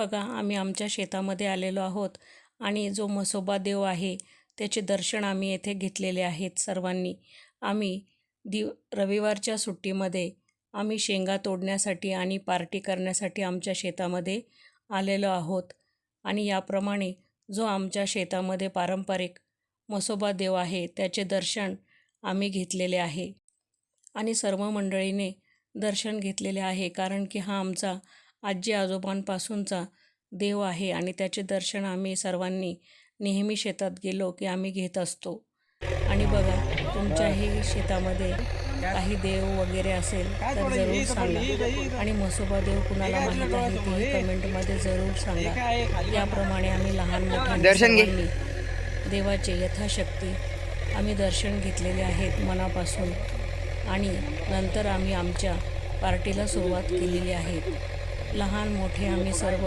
बघा आम्ही आमच्या शेतामध्ये आलेलो आहोत आणि जो म्हसोबा देव आहे त्याचे दर्शन आम्ही येथे घेतलेले आहेत सर्वांनी. आम्ही दिव रविवारच्या सुट्टीमध्ये आम्ही शेंगा तोडण्यासाठी आणि पार्टी करण्यासाठी आमच्या शेतामध्ये आलेलो आहोत आणि याप्रमाणे जो आमच्या शेतामध्ये पारंपरिक मसोबा देव आहे त्याचे दर्शन आम्ही घेतलेले आहे. आणि सर्व मंडळीने दर्शन घेतलेले आहे कारण की हा आमचा आजी आजोबांपासूनचा देव आहे आणि त्याचे दर्शन आम्ही सर्वांनी नेहमी शेतात गेलो की आम्ही घेत असतो. आणि बघा तुमच्याही शेतामध्ये काही देव वगैरे असेल तर जरूर सांगा. आणि म्हसोबा देव कुणाला माहीत आहे तेही कमेंटमध्ये जरूर सांगा. याप्रमाणे आम्ही लहान मोठ्या दर्शन घे. सर्वांनी देवाचे यथाशक्ती आम्ही दर्शन घेतलेले आहेत मनापासून. आणि नंतर आम्ही आमच्या पार्टीला सुरुवात केलेली आहे. लहान मोठे आम्ही सर्व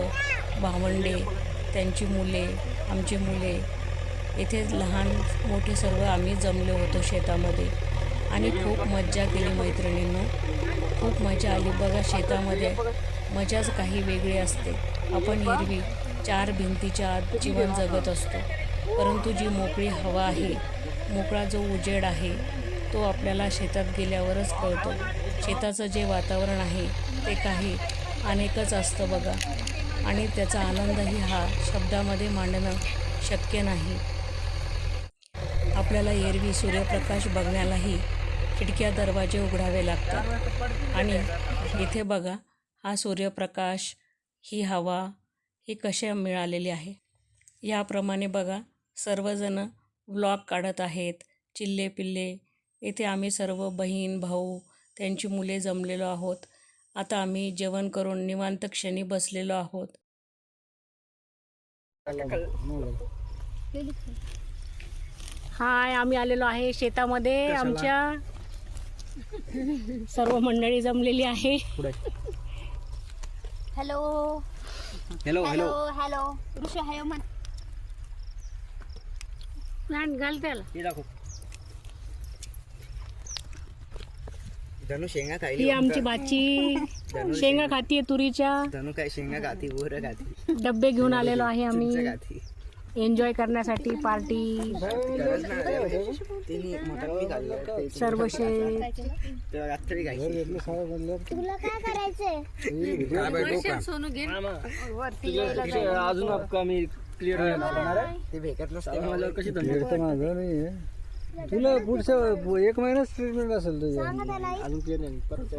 भावंडे त्यांची मुले आमची मुले. इथे लहान मोठे सर्व आम्ही जमलो होतो शेतामध्ये. आणि खूप मज्जा केली मैत्रिणींनो. खूप मजा आली. बघा शेतामध्ये मजाच काही वेगळी असते. आपण हिरवी चार भिंतीच्या आत जीवन जगत असतो. परंतु जी मोकळी हवा आहे मोकळा जो उजेड आहे तो आपल्याला शेतात गेल्यावरच कळतो. शेताचं जे वातावरण आहे ते काही अनेकच असतं बघा. आणि त्याचा आनंदही हा शब्दामध्ये मांडणं शक्य नाही. आपल्याला एरवी सूर्यप्रकाश बघण्यालाही खिडक्या दरवाजे उघडावे लागतात. आणि इथे बघा हा सूर्यप्रकाश ही हवा ही कशा मिळालेली आहे. याप्रमाणे बघा सर्वजण व्लॉग काढत आहेत चिल्ले पिल्ले इथे आम्ही सर्व बहीण भाऊ त्यांची मुले जमलेलो आहोत. आता आम्ही जेवण करून निवांत क्षणी बसलेलो आहोत. हाय आम्ही आलेलो आहे शेतामध्ये. आमच्या सर्व मंडळी जमलेली आहे. Hello. Hello hello hello. Rishi hi मन घाल त्याला हे दाखव धनु शेंगा ही आमची बाची शेंगा. खातीये तुरीच्या. धनु काय शेंगा खाती वर खाती. डब्बे घेऊन आलेलो आहे आम्ही. खाती. एन्जॉय करण्यासाठी पार्टी. गरज नाही. तिने मटण बी खाल्लं सर्व शेत. तेव्हा रात्री खायची. तुला काय करायचंय? अजून क्लिअर ते भेटत नसते. मला कशी तर माझं नाही तुला पुढचं एक महिनाच ट्रीटमेंट असेल तुझ्या. अजून क्लिअर नाही परत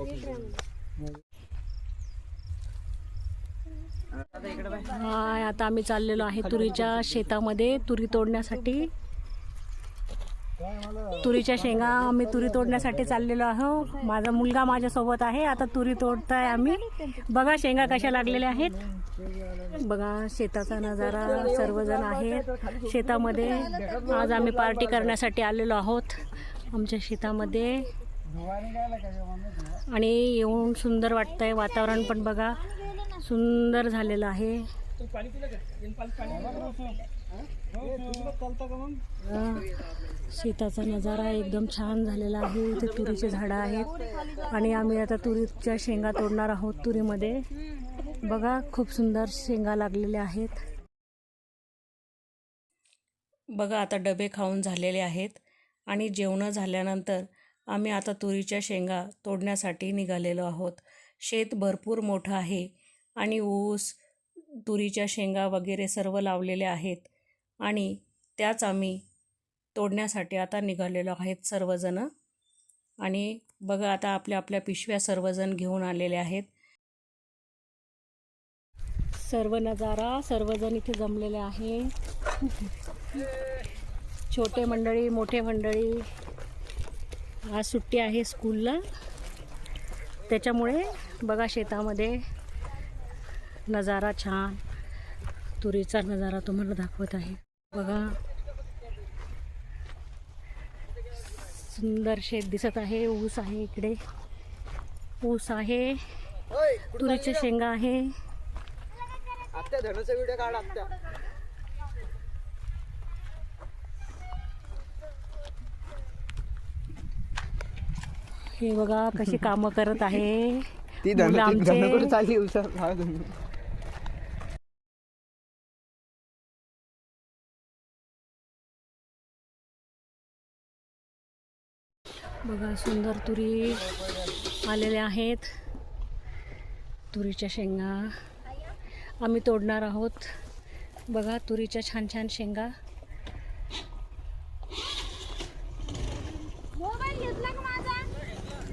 हाय आता आम्ही चाललेलो आहे तुरीच्या शेतामध्ये तुरी तोडण्यासाठी. तुरीच्या शेंगा आम्ही तुरी तोडण्यासाठी चाललेलो आहो. माझा मुलगा माझ्यासोबत आहे. आता तुरी तोडताय आम्ही. बघा शेंगा कशा लागलेल्या आहेत. बघा शेताचा नजारा सर्वजण आहेत. शेतामध्ये आज आम्ही पार्टी करण्यासाठी आलेलो आहोत. आमच्या शेतामध्ये. आणि येऊन सुंदर वाटतंय. वातावरण पण बघा. सुंदर झालेलं आहे. शेताचा नजारा एकदम छान झालेला आहे. इथे तुरीचे झाडं आहेत. आणि आम्ही आता तुरीच्या शेंगा तोडणार आहोत तुरीमध्ये. बघा खूप सुंदर शेंगा लागलेल्या आहेत. बघा आता डबे खाऊन झालेले आहेत. आणि जेवणं झाल्यानंतर आम्ही आता तुरीच्या शेंगा तोडण्यासाठी निघालेलो आहोत. शेत भरपूर मोठं आहे. आणि ऊस तुरीच्या शेंगा वगैरे सर्व लावलेले आहेत आणि त्याच आम्ही तोडण्यासाठी आता निघालेलो आहेत सर्वजण. आणि बघा आता आपल्या आपल्या पिशव्या सर्वजण घेऊन आलेले आहेत. सर्व नजारा सर्वजण इथे जमलेले आहे. छोटे मंडळी मोठे मंडळी आज सुट्टी आहे स्कूलला. त्याच्यामुळे बघा शेतामध्ये नजारा छान. तुरीचा नजारा तुम्हाला दाखवत आहे. बघा. सुंदर शेत दिसत आहे. ऊस आहे इकडे. ऊस आहे. तुरीच्या शेंगा आहे. हे बघा कशी कामं करत आहे. ती आमचे. बघा सुंदर तुरी आलेल्या आहेत. तुरीच्या शेंगा आम्ही तोडणार आहोत. बघा तुरीच्या छान छान शेंगा.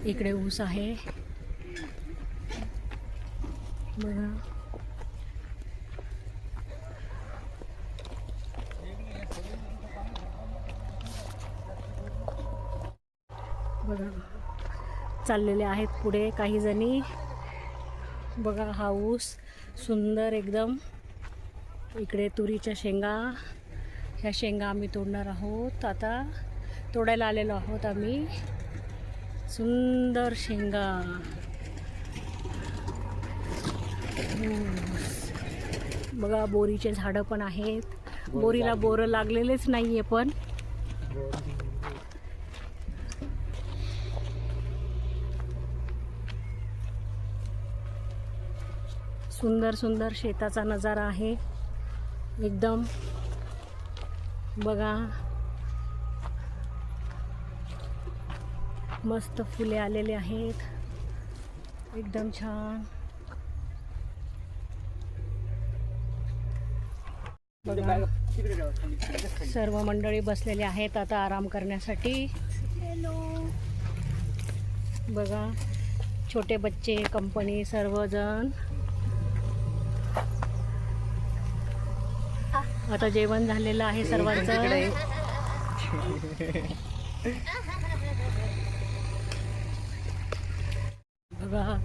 इकडे ऊस आहे. बघा. बघा. चाललेले आहेत पुढे काही जणी. बघा हा ऊस सुंदर एकदम. इकडे तुरीच्या शेंगा. ह्या शेंगा आम्ही तोडणार आहोत. आता तोडायला आलेलो आहोत आम्ही. सुंदर शेंगा. बघा बोरीचे झाडं पण आहेत. बोरीला बोरं लागलेलेच नाही आहे पण सुंदर सुंदर शेताचा नजारा आहे. एकदम. बघा. मस्त फुले आलेले आहेत. एकदम छान. सर्व मंडळी बसलेले आहेत आता आराम करण्यासाठी. बघा. छोटे बच्चे कंपनी सर्वजण. आता जेवण झालेलं आहे सर्वांचं. बघा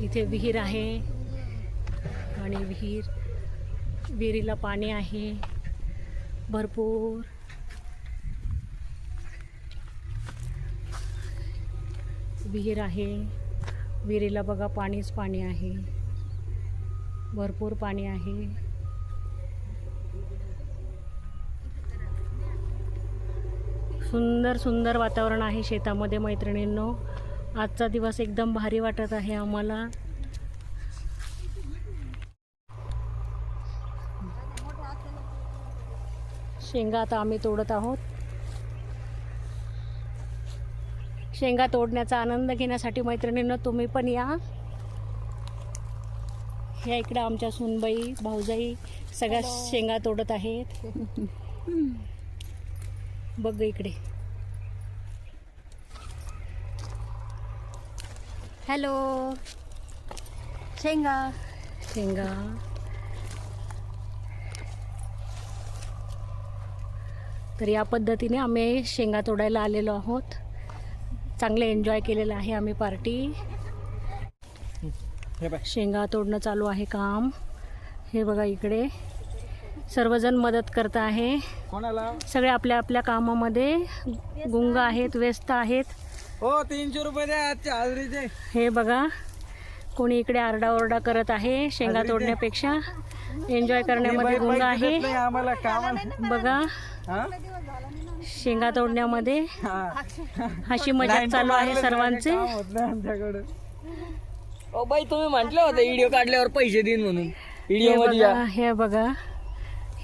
इथे विहीर आहे आणि विहीर विहिरीला पाणी आहे. भरपूर. विहीर आहे. विहिरीला बघा पाणीच पाणी आहे. भरपूर पाणी आहे. सुंदर सुंदर वातावरण आहे शेतामध्ये मैत्रिणींनो. आजचा दिवस एकदम भारी वाटत आहे आम्हाला. शेंगा आता आम्ही तोडत आहोत. शेंगा तोडण्याचा आनंद घेण्यासाठी मैत्रिणींनो तुम्ही पण या. या इकडं आमच्या सुनबाई भाऊजाई सगळ्या शेंगा तोडत आहेत. बघ इकडे. हॅलो. शेंगा. शेंगा. तर या पद्धतीने आम्ही शेंगा तोडायला आलेलो आहोत. चांगले एन्जॉय केलेलं आहे आम्ही पार्टी हे शेंगा तोडणं चालू आहे काम. हे बघा इकडे. सर्वजण मदत करत आहे. कोणाला? सगळे आपल्या आपल्या कामामध्ये गुंग आहेत व्यस्त आहेत. हो तीनशे रुपये द्या आजच्या हाजरीचे. हे बघा कोणी इकडे आरडाओरडा करत आहे शेंगा तोडण्यापेक्षा. एन्जॉय करण्यामध्ये गुंग आहे. आम्हाला बघा शेंगा तोडण्यामध्ये. हशी मजाक चालू आहे सर्वांचे. ओ बाई तुम्ही म्हटलं होतं व्हिडिओ काढल्यावर पैसे देईन म्हणून. व्हिडिओ हे बघा.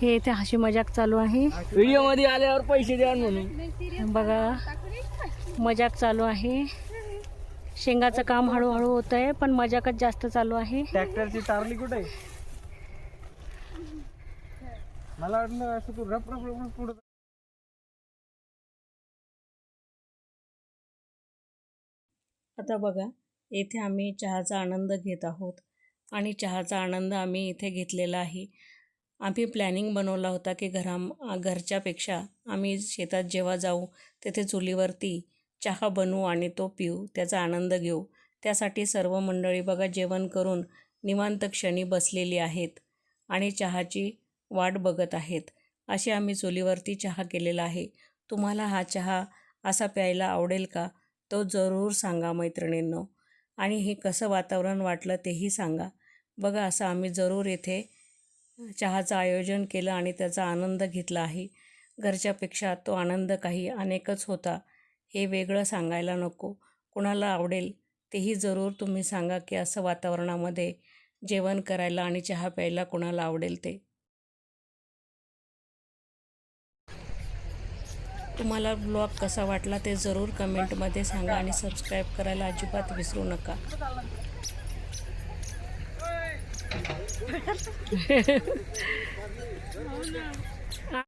हे इथे हशी मजाक चालू आहे. व्हिडिओमध्ये आल्यावर पैसे द्या म्हणून. बघा मजाक चालू आहे. शेंगाचं काम हळूहळू होत आहे पण मजाकच जास्त चालू आहे. ट्रॅक्टरची तारली कुठे आहे? मला वाटलं असं तू रप रप रप पुढे आता बघा येथे आम्ही चहाचा आनंद घेत आहोत. आणि चहाचा आनंद आम्ही इथे घेतलेला आहे. आम्ही प्लॅनिंग बनवला होता की घरा घरच्यापेक्षा आम्ही शेतात जेव्हा जाऊ तेथे चुलीवरती चहा बनवू आणि तो पिऊ त्याचा आनंद घेऊ. त्यासाठी सर्व मंडळी बघा जेवण करून निवांत क्षणी बसलेली आहेत आणि चहाची वाट बघत आहेत. असे आम्ही चुलीवरती चहा केलेला आहे. तुम्हाला हा चहा असा प्यायला आवडेल का? तो जरूर सांगा मैत्रिणींनो. आणि हे कसं वातावरण वाटलं तेही सांगा. बघा असं आम्ही जरूर येथे चहाचं आयोजन केलं आणि त्याचा आनंद घेतला आहे. घरच्यापेक्षा तो आनंद काही अनेकच होता. हे वेगळं सांगायला नको. कुणाला आवडेल तेही जरूर तुम्ही सांगा की असं वातावरणामध्ये जेवण करायला आणि चहा प्यायला कुणाला आवडेल ते. तुम्हाला ब्लॉग कसा वाटला ते जरूर कमेंटमध्ये सांगा आणि सबस्क्राईब करायला अजिबात विसरू नका. oh no.